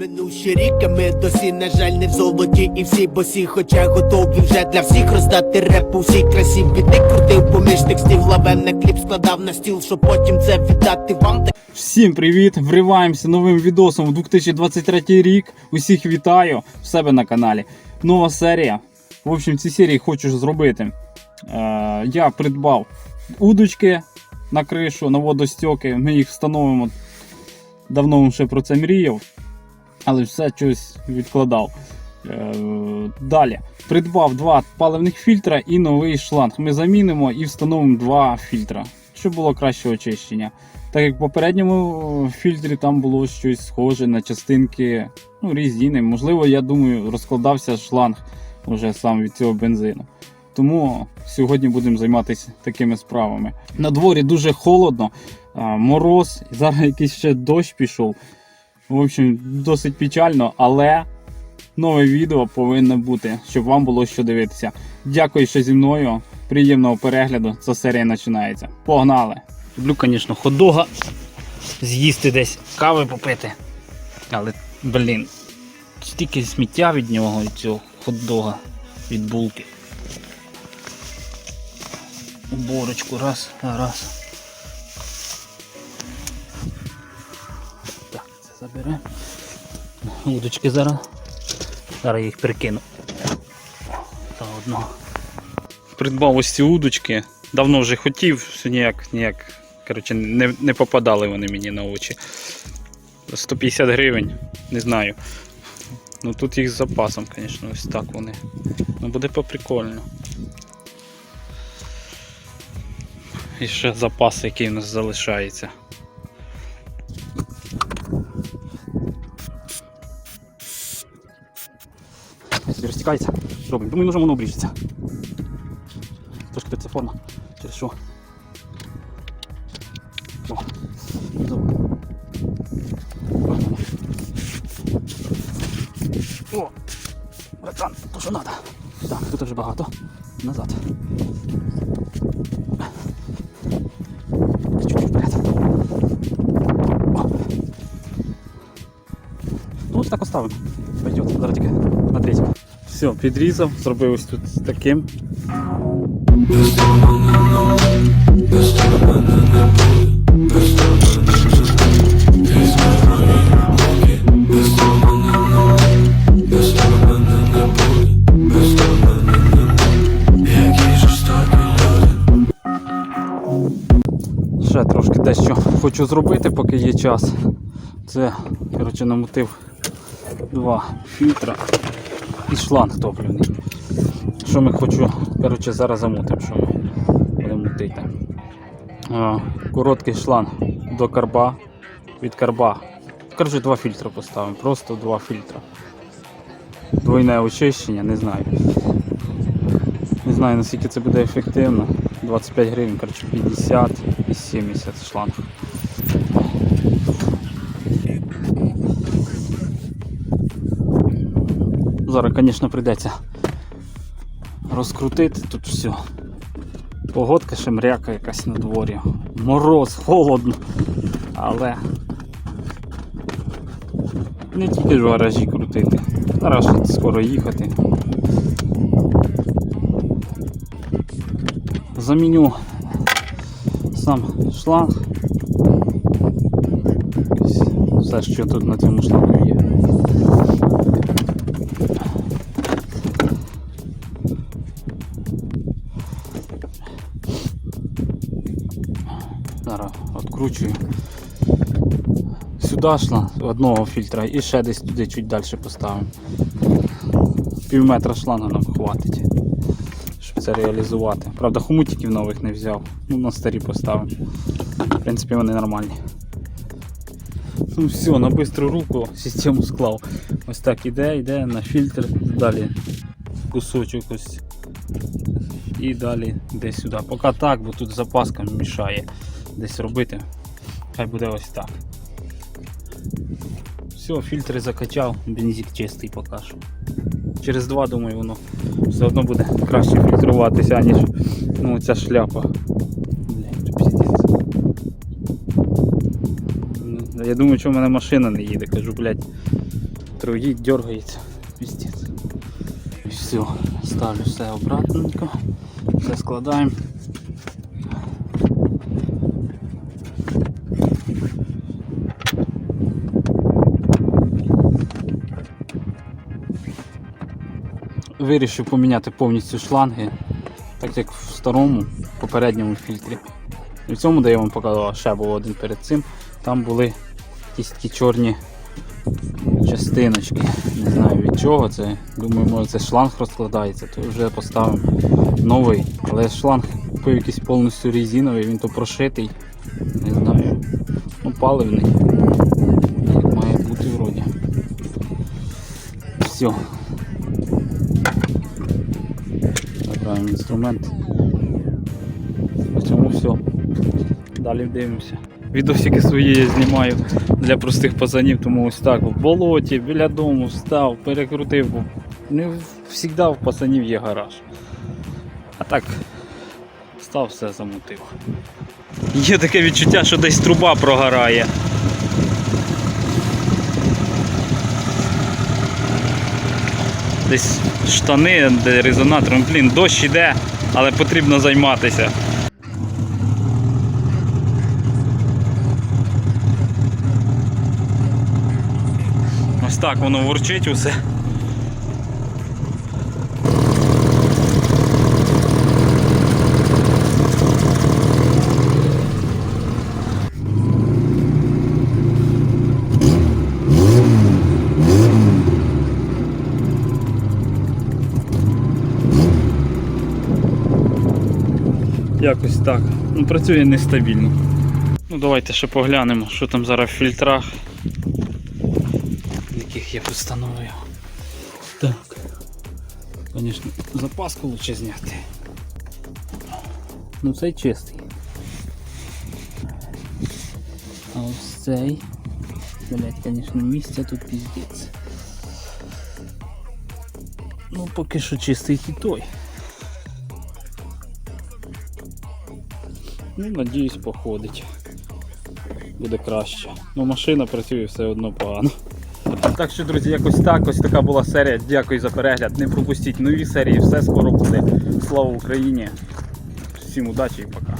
Минувші рік, а ми досі, на жаль, не в золоті і всі босі, хоча готові вже для всіх роздати реп у всій красі. Біти крутив поміж текстів, лавем на кліп складав на стіл, щоб потім це віддати вам. Всім привіт! Вриваємося новим відосом в 2023 рік. Усіх вітаю в себе на каналі. Нова серія. В общем, ці серії хочу зробити. Е, я придбав удочки на кришу, на водостьоки. Ми їх встановимо. Давно ще про це мріяв, але все щось відкладав. Е, далі. Придбав два паливних фільтра і новий шланг. Ми замінимо і встановимо два фільтра, щоб було краще очищення. Так як в попередньому фільтрі там було щось схоже на частинки ну, різні. Можливо, я думаю, розкладався шланг вже сам від цього бензину. Тому сьогодні будемо займатися такими справами. На дворі дуже холодно, мороз, зараз якийсь ще дощ пішов. В общем, досить печально, але нове відео повинно бути, щоб вам було що дивитися. Дякую, що зі мною. Приємного перегляду. Ця серія починається. Погнали! Люблю, звісно, хот-дога з'їсти десь кави попити. Але, блін, стільки сміття від нього, від цього хот-дога, від булки. Уборочку, раз, раз. Удочки зараз. Зараз я їх прикину. Та одного. Придбав ось ці удочки. Давно вже хотів, ніяк, ніяк. Коротше, не, не попадали вони мені на очі. 150 гривень, не знаю. Ну тут їх з запасом, звісно, ось так вони. Ну буде поприкольно. І ще запас, який у нас залишається. Якщо розтікається, робимо. Думаю, може воно обріжеться. Трошки ця форма. Через що? О, добре. О! Братан, то що треба. Так, тут вже багато. Назад. Чуть-чуть вперед. О. Ну, ось так оставимо. Пойдет. Зараз тільки на третій. Все, підрізав, зробив ось тут таким. Ще трошки дещо хочу зробити, поки є час. Це, коротше, намотив два фільтра і шланг топливний. Що ми хочу, коротше, зараз замутимо, що ми будемо мутити. Короткий шланг до карба, від карба. Коротше, два фільтри поставимо, просто два фільтра. Двойне очищення, не знаю. Не знаю наскільки це буде ефективно. 25 гривень, коротше 50 і 70 шланг. Зараз, звісно, прийдеться розкрутити тут все. Погодка ще мряка якась на дворі. Мороз, холодно. Але не тільки ж в гаражі крутити. Зараз скоро їхати. Заміню сам шланг. Все, що тут на цьому шлангу є. Відкручую. Сюди шланг одного фільтра і ще десь туди чуть далі поставимо. Пів метра шланга нам хватить, щоб це реалізувати. Правда, хомутиків нових не взяв. Ну, на старі поставимо. В принципі, вони нормальні. Ну все, на бистру руку систему склав. Ось так іде, йде на фільтр, далі кусочок ось. І далі десь сюди. Поки так, бо тут запаска мішає десь робити. Хай буде ось так. Все, фільтри закачав, бензик чистий поки що. Через два, думаю, воно все одно буде краще фільтруватися, ніж ну, ця шляпа. Піздець. Ну, Я думаю, що в мене машина не їде. Кажу, блядь, троїть, дергається. Піздець. І все, ставлю все обратненько, все складаємо. Вирішив поміняти повністю шланги, так як в старому попередньому фільтрі. І в цьому, де я вам показував, ще був один перед цим, там були якісь такі чорні частиночки. Не знаю від чого це. Думаю, може це шланг розкладається, то вже поставимо новий. Але шланг купив якийсь повністю резиновий, він то прошитий. Не знаю. Ну, паливний. Як має бути вроді. Все. Забираємо інструмент. На цьому все. Далі дивимося. Відосики свої я знімаю для простих пацанів, тому ось так в болоті, біля дому став, перекрутив, не завжди в пацанів є гараж. А так став все замутив. Є таке відчуття, що десь труба прогорає. Десь штани, де резонатор, блін, дощ іде, але потрібно займатися. Ось так воно ворчить усе. Якось так. Ну, працює нестабільно. Ну давайте ще поглянемо, що там зараз в фільтрах яких я встановив. Так. Звісно, запаску лучше зняти. Ну цей чистий. А ось цей. Блять, звісно, місця тут піздець. Ну поки що чистий і той. Ну, надіюсь, походить. Буде краще. Ну машина працює все одно погано. Так що, друзі, якось так. Ось така була серія. Дякую за перегляд. Не пропустіть нові серії, все скоро буде. Слава Україні! Всім удачі і пока.